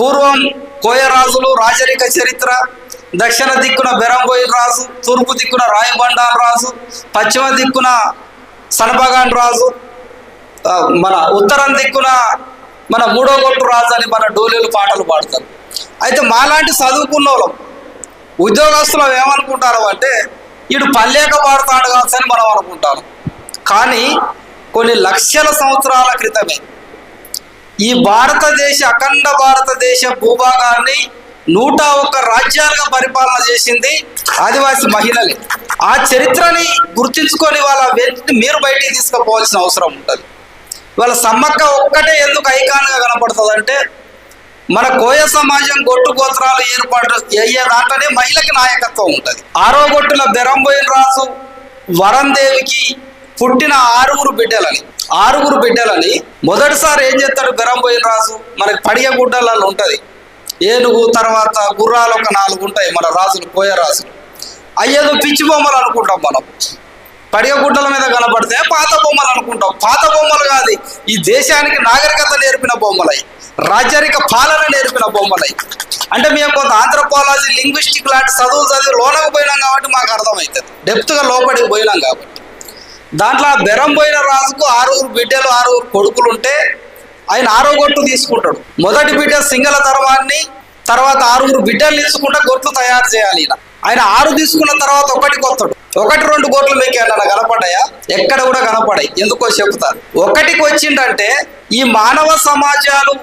పూర్వం కోయరాజులు రాజరిక చరిత్ర దక్షిణ దిక్కున బెరంబోయిన రాజు తూర్పు దిక్కున రాయబండాన్ రాజు పశ్చిమ దిక్కున సనబగాన్ రాజు మన ఉత్తరం దిక్కున మన మూడో గొట్టు రాజు అని మన డోలీలు పాటలు పాడతారు. అయితే మాలాంటి చదువుకున్న వాళ్ళం ఉద్యోగస్తులు ఏమనుకుంటారు అంటే వీడు పల్లేక పాడుతాడు కావచ్చు అని మనం అనుకుంటాం. కానీ కొన్ని లక్షల సంవత్సరాల క్రితమే ఈ భారతదేశ అఖండ భారతదేశ భూభాగాన్ని నూట ఒక్క రాజ్యాలుగా పరిపాలన చేసింది ఆదివాసి మహిళలే. ఆ చరిత్రని గుర్తించుకొని వాళ్ళ వెంటనే మీరు బయటికి తీసుకుపోవాల్సిన అవసరం ఉంటుంది. వాళ్ళ సమ్మక్క ఒక్కటే ఎందుకు ఐకాన్గా కనపడుతుంది అంటే మన కోయ సమాజం గొట్టు గోత్రాలు ఏర్పాటు అయ్యే దాంట్లోనే మహిళకి నాయకత్వం ఉంటుంది. ఆరో గొట్టుల బెరంబోయిన రాజు వరందేవికి పుట్టిన ఆరుగురు బిడ్డలని ఆరుగురు బిడ్డలని మొదటిసారి ఏం చేస్తాడు? గరంబోయిన రాజు మనకి పడిగ గుడ్డలలో ఉంటుంది. ఏనుగు తర్వాత గుర్రాలు ఒక నాలుగు ఉంటాయి మన రాజులు కోయ రాజులు. అయ్యేదో పిచ్చి బొమ్మలు అనుకుంటాం మనం. పడిగ గుడ్డల మీద కనపడితే పాత బొమ్మలు అనుకుంటాం. పాత బొమ్మలు కాదు ఈ దేశానికి నాగరికత నేర్పిన బొమ్మలై రాజరిక పాలన నేర్పిన బొమ్మలై. అంటే మేము కొంత ఆంథ్రపాలజీ లింగ్విస్టిక్ లాంటి చదువులు చదివి లోనకు పోయినాం కాబట్టి మాకు అర్థమవుతుంది. డెప్త్గా లోపలికి పోయినాం కాబట్టి. దాంట్లో బెరం పోయిన రాజుకు ఆరుగురు బిడ్డలు ఆరుగురు కొడుకులు ఉంటే ఆయన ఆరో గొట్టు తీసుకుంటాడు. మొదటి బిడ్డ సింగల ధర్మాన్ని తర్వాత ఆరుగురు బిడ్డలు తీసుకుంటే గొట్లు తయారు చేయాలి ఇలా ఆయన ఆరు తీసుకున్న తర్వాత ఒకటి కొత్తడు. ఒకటి రెండు గొట్లు మీకు ఏమన్నా కనపడ్డాయా? ఎక్కడ కూడా కనపడాయి. ఎందుకో చెప్తారు. ఒకటికి వచ్చిందంటే ఈ మానవ సమాజాలు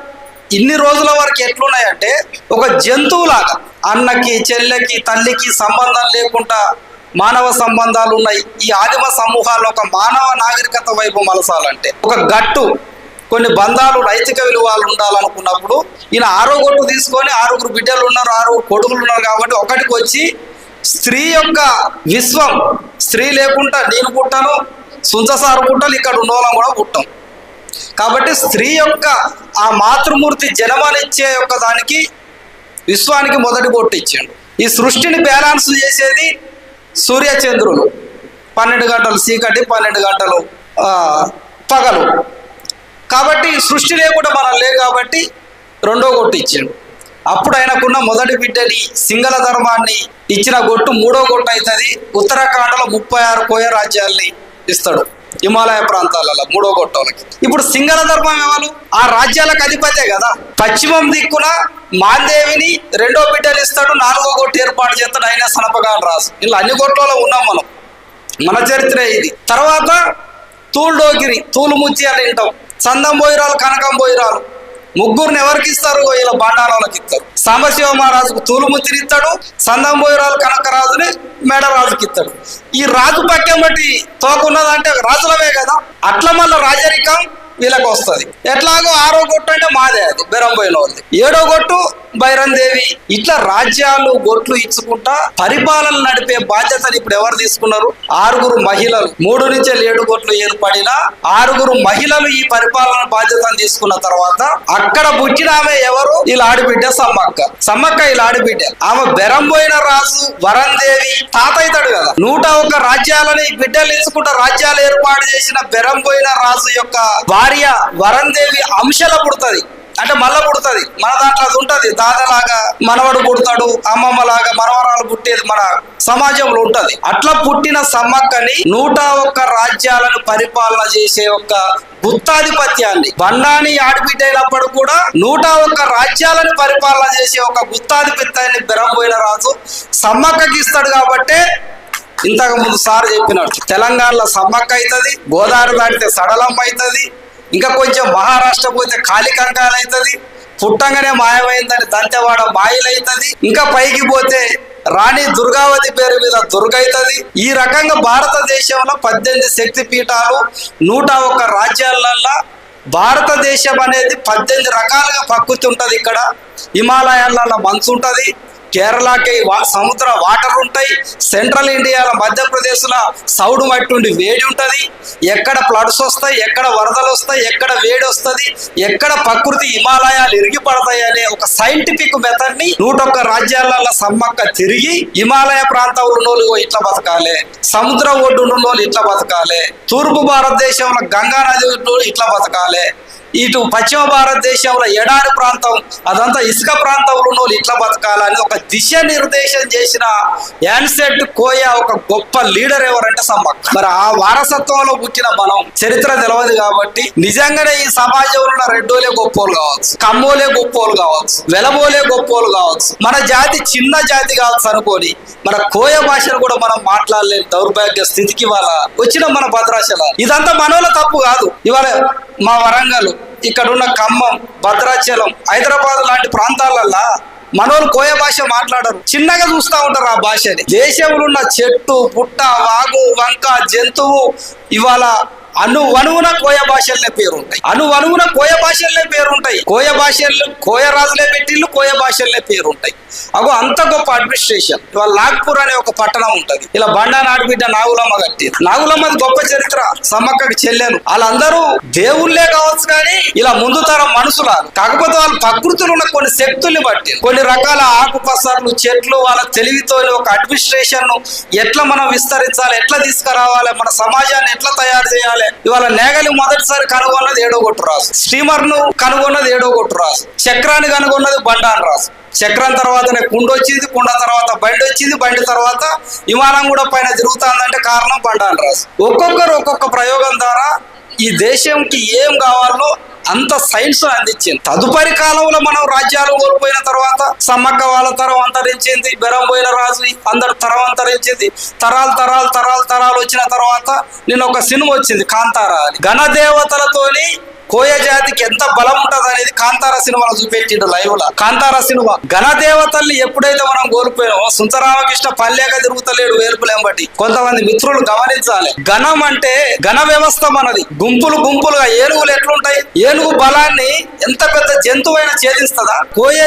ఇన్ని రోజుల వరకు ఎట్లున్నాయంటే ఒక జంతువులాగా అన్నకి చెల్లెకి తల్లికి సంబంధం లేకుండా మానవ సంబంధాలు ఉన్నాయి. ఈ ఆదిమ సమూహాల్లో ఒక మానవ నాగరికత వైపు మలసాలంటే ఒక గట్టు కొన్ని బంధాలు నైతిక విలువలు ఉండాలనుకున్నప్పుడు ఈయన ఆరో గొట్టు తీసుకొని ఆరుగురు బిడ్డలు ఉన్నారు ఆరుగురు కొడుకులు ఉన్నారు కాబట్టి ఒకటికి వచ్చి స్త్రీ యొక్క విశ్వం స్త్రీ లేకుండా నేను పుట్టాను సుంచసారు పుట్టాలి ఇక్కడ ఉన్నోళ్ళం కూడా పుట్టాం. కాబట్టి స్త్రీ యొక్క ఆ మాతృమూర్తి జన్మనిచ్చే యొక్క దానికి విశ్వానికి మొదటి బొట్టు ఇచ్చాడు. ఈ సృష్టిని బ్యాలెన్స్ చేసేది సూర్యచంద్రులు పన్నెండు గంటలు చీకటి పన్నెండు గంటలు పగలు. కాబట్టి సృష్టి లేకుండా మనం లే కాబట్టి రెండో గొట్టు ఇచ్చాడు. అప్పుడు ఆయనకున్న మొదటి బిడ్డని సింగల ధర్మాన్ని ఇచ్చిన గొట్టు మూడో గొట్టు అవుతుంది. ఉత్తరాఖండలో ముప్పై ఆరు కోయ రాజ్యాల్ని ఇస్తాడు. హిమాలయ ప్రాంతాలలో మూడో గొట్టోలకి. ఇప్పుడు సింగల ధర్మం ఎవరు? ఆ రాజ్యాలకు అధిపతే కదా. పశ్చిమం దిక్కున మాందేవిని రెండో బిడ్డలు ఇస్తాడు నాలుగో గొట్టు ఏర్పాటు చేస్తాడు అయినా సనపగాని రాజు ఇలా అన్ని గొట్టలో ఉన్నాం మనం. మన చరిత్ర ఇది. తర్వాత తూల్డోగిరి తూలుముచ్చి అని వింటాం. చందం బోయిరాలు కనకం బోయిరాలు. ముగ్గురిని ఎవరికి ఇస్తారు? ఇలా బండారాలకు ఇస్తారు. సాంబశివ మహారాజుకు తూలుము ఇస్తాడు సందంబోయరాజు కనకరాజుని మేడరాజుకి ఇస్తాడు. ఈ రాజు పక్కం బట్టి తోకున్నదంటే రాజులవే కదా. అట్ల మళ్ళీ రాజరికం వీళ్ళకి వస్తుంది ఎట్లాగో ఆరో గొట్టు అంటే మాదే అది బెరం పోయిన వాళ్ళది ఏడో గొట్టు బైరందేవి ఇట్లా రాజ్యాలు గొట్లు ఇచ్చుకుంటా పరిపాలన నడిపే బాధ్యతను ఇప్పుడు ఎవరు తీసుకున్నారు? ఆరుగురు మహిళలు. మూడు నుంచి ఏడు గొట్లు ఏర్పడిన ఆరుగురు మహిళలు ఈ పరిపాలన బాధ్యతను తీసుకున్న తర్వాత అక్కడ పుట్టిన ఆమె ఎవరు? ఇలా ఆడిబిడ్డ సమ్మక్క. సమ్మక్క ఇలా ఆడిబిడ్డ. ఆమె బెరంబోయిన రాజు వరందేవి తాత అవుతాడు కదా. నూట ఒక రాజ్యాలని బిడ్డలు ఇచ్చుకుంటా రాజ్యాలు ఏర్పాటు చేసిన బెరంబోయిన రాజు యొక్క భార్య వరందేవి అంశల పుడుతుంది. అంటే మళ్ళా పుడుతుంది. మన దాంట్లో అది ఉంటది. దాదలాగా మనవడు పుడతాడు అమ్మమ్మ లాగా మనవరాలు పుట్టేది మన సమాజంలో ఉంటుంది. అట్లా పుట్టిన సమ్మక్కని నూట ఒక్క రాజ్యాలను పరిపాలన చేసే ఒక గుత్తాధిపత్యాన్ని బండాని ఆడిపిట్టేటప్పుడు కూడా నూట ఒక్క రాజ్యాలను పరిపాలన చేసే ఒక గుత్తాధిపత్యాన్ని బెరంబోయిన రాజు సమ్మక్కకి ఇస్తాడు కాబట్టే ఇంతకు ముందు సార్ చెప్పినట్టు తెలంగాణలో సమ్మక్క అవుతుంది గోదావరి దాటితే సడలం అవుతుంది ఇంకా కొంచెం మహారాష్ట్ర పోతే కాళికంకాలు అవుతుంది. పుట్టంగానే మాయమైందని దంతెవాడ మాయలవుతుంది ఇంకా పైకి పోతే రాణి దుర్గావతి పేరు మీద దుర్గైతుంది. ఈ రకంగా భారతదేశంలో పద్దెనిమిది శక్తి పీఠాలు నూట ఒక్క రాజ్యాలల్లో భారతదేశం అనేది పద్దెనిమిది రకాలుగా ప్రకృతి ఉంటుంది ఇక్కడ. హిమాలయాలలో మంచు ఉంటుంది. కేరళకి వా సముద్ర వాటర్ ఉంటాయి. సెంట్రల్ ఇండియాలో మధ్యప్రదేశ్లో సౌడు మట్టి ఉండి వేడి ఉంటుంది. ఎక్కడ ఫ్లడ్స్ వస్తాయి ఎక్కడ వరదలు వస్తాయి ఎక్కడ వేడి వస్తుంది ఎక్కడ ప్రకృతి హిమాలయాలు ఇరిగి పడతాయి అనే ఒక సైంటిఫిక్ మెథడ్ని నూటొక్క నూట ఒక్క రాజ్యాలలో సమ్మక్క తిరిగి హిమాలయ ప్రాంతంలో ఉన్నోళ్ళు ఇట్లా బతకాలి. సముద్ర ఒడ్డు ఉన్నోళ్ళు ఇట్లా బతకాలి. తూర్పు భారతదేశంలో గంగా నది ఇట్లా బతకాలి. ఇటు పశ్చిమ భారతదేశంలో ఎడారి ప్రాంతం అదంతా ఇసుక ప్రాంతంలో ఉన్న వాళ్ళు ఇట్లా బతకాలని ఒక దిశ నిర్దేశం చేసిన యాన్సెట్ కోయ ఒక గొప్ప లీడర్ ఎవరంటే సమ్మక్క మరి ఆ వారసత్వంలో పుట్టిన మనం చరిత్ర తెలియదు కాబట్టి నిజంగానే ఈ సమాజంలో ఉన్న రెడ్డోలే గొప్పోలు కావచ్చు కమ్మోలే గొప్పోలు కావచ్చు వెలబోలే గొప్పోలు కావచ్చు. మన జాతి చిన్న జాతి కావచ్చు అనుకోని మన కోయ భాషను కూడా మనం మాట్లాడలేని దౌర్భాగ్య స్థితికి ఇవాళ వచ్చిన మన భద్రాచల. ఇదంతా మనోళ్ళ తప్పు కాదు. ఇవాళ మా వరంగల్ ఇక్కడున్న ఖమ్మం భద్రాచలం హైదరాబాద్ లాంటి ప్రాంతాలల్లో మనోళ్ళు కోయ భాష మాట్లాడరు. చిన్నగా చూస్తూ ఉంటారు ఆ భాషని. దేశంలో ఉన్న చెట్టు పుట్ట వాగు వంక జంతువు ఇవాళ అను వనువున కోయ భాషలనే పేరు ఉంటాయి అను వనువున కోయ భాషలనే పేరు ఉంటాయి కోయ భాషలు కోయ రాజులే పెట్టిళ్ళు కోయ భాషలనే పేరు ఉంటాయి అగో అంత గొప్ప అడ్మినిస్ట్రేషన్ ఇవాళ నాగ్పూర్ అనే ఒక పట్టణం ఉంటది. ఇలా బండా నాడుబిడ్డ నాగులమ్మ కట్టి నాగులమ్మది గొప్ప చరిత్ర. సమ్మక్కకి చెల్లెను. వాళ్ళందరూ దేవుళ్ళే కావచ్చు కానీ ఇలా ముందు తరం మనుషుల కాకపోతే వాళ్ళ ప్రకృతిలో ఉన్న కొన్ని శక్తుల్ని బట్టి కొన్ని రకాల ఆకుపసర్లు చెట్లు వాళ్ళ తెలివితో ఒక అడ్మినిస్ట్రేషన్ ఎట్లా మనం విస్తరించాలి ఎట్లా తీసుకురావాలి మన సమాజాన్ని ఎట్లా తయారు చేయాలి ఇవాళ నేగలి మొదటిసారి కనుగొన్నది ఏడో కొట్టు రాసు. స్టీమర్ను కనుగొన్నది ఏడో కొట్టు రాసు. చక్రాన్ని కనుగొన్నది బండాన్ రాసు. చక్రం తర్వాతనే కుండ వచ్చింది కుండ తర్వాత బండి వచ్చింది బండి తర్వాత విమానం కూడా పైన తిరుగుతుందంటే కారణం బండాన్ రాసు. ఒక్కొక్కరు ఒక్కొక్క ప్రయోగం ద్వారా ఈ దేశంకి ఏం కావాలో అంత సైన్స్ అందించింది. తదుపరి కాలంలో మనం రాజ్యాలు కోల్పోయిన తర్వాత సమ్మక్క వాళ్ళ తరం అంతరించింది బెరం పోయిన రాజు అందరు తరం అంతరించింది. తరాలు తరాలు తరాలు తరాలు వచ్చిన తర్వాత నేను ఒక సినిమా వచ్చింది కాంతారా అని గణదేవతలతోని కోయ జాతికి ఎంత బలం ఉంటది అనేది కాంతార సినిమాలో చూపెట్టిండు లైవ్ లా. కాంతార సినిమా. గణదేవతల్ని ఎప్పుడైతే మనం కోల్పోయామో సుందరామకృష్ణ పల్లెక తిరుగుతలేడు వేలుపులేం బట్టి. కొంతమంది మిత్రులు గమనించాలి. గణం అంటే గణ వ్యవస్థ మనది. గుంపులు గుంపులుగా ఏనుగులు ఎట్లుంటాయి? ఏనుగు బలాన్ని ఎంత పెద్ద జంతువైనా ఛేదిస్తుందా కోయ